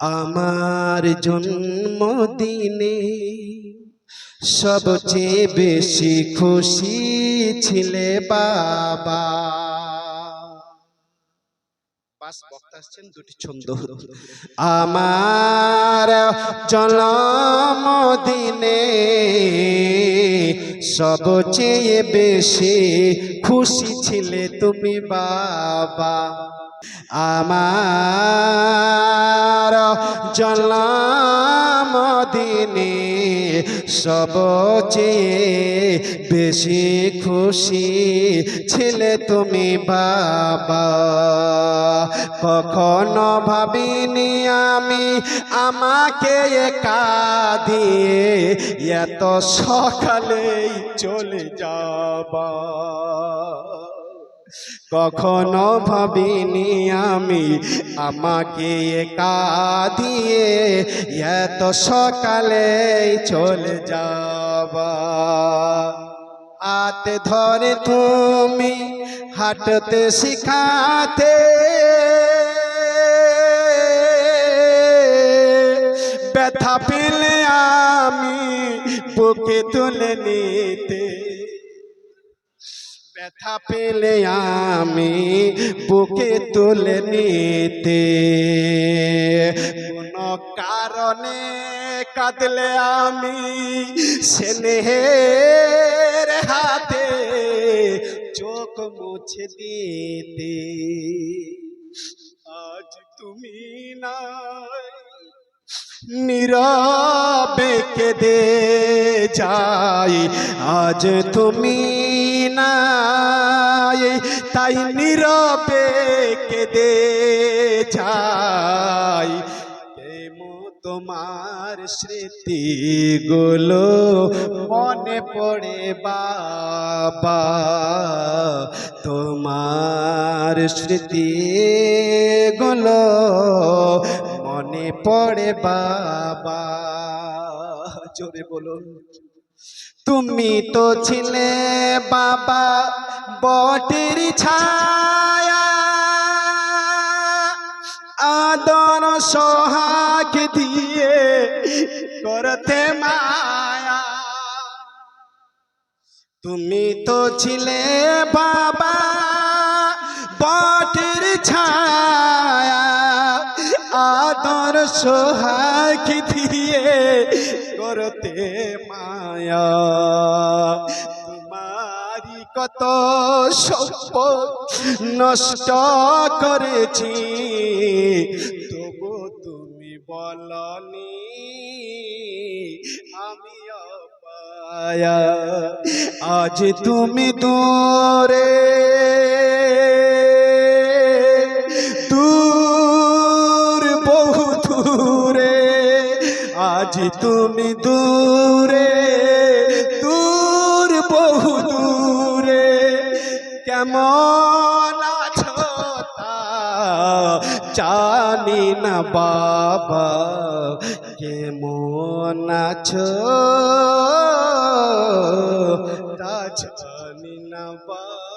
আমার জন্মদিনে সবচেয়ে বেশি খুশি ছিলে বাবা। দুটি ছন্দ। আমার জন্মদিনে সবচেয়ে বেশি খুশি ছিলে তুমি বাবা। আমার জন্মদিনে সবচেয়ে বেশি খুশি ছিলে তুমি বাবা। কখনো ভাবিনি আমি আমাকে একা দিয়ে এত সকালেই চলে যাবা। কখনো ভাবিনি আমি আমাকে একা দিয়ে এত সকালে চলে যাবা হাতে ধরে তুমি হাঁটতে শিখাতে, ব্যথা পেলে আমি বুকে তুলে নিতে। ব্যথা পেলে আমি বুকে তুলে নিতে। কোন কারণে কাঁদলে আমি স্নেহের হাতে চোখ মুছে দিতে। আজ তুমি নাই, নীরবে কেঁদে যাই। আজ তুমি নাই, তাই নীরবে কেঁদে যাই। তোমার স্মৃতিগুলো মনে পড়ে, বাবা। তোমার স্মৃতিগুলো মনে পড়ে, বাবা। জোরে বলুন। তুমি তো ছিলে বাবা বটের ছায়া। আদর সোহাগ দিয়ে করতে মায়া। তুমি তো ছিলে বাবা বটের ছায়া। আদর সোহাগ দিয়ে করতে মায়া। তোমারি কত সপ নষ্ট করেছি তবু তুমি বলনি আমি আজ তুমি দূর আজ তুমি দূরে, দূর, বহু দূরে। কেমন আছো জানি না বাবা, কেমন আছো? জানি না বাবা।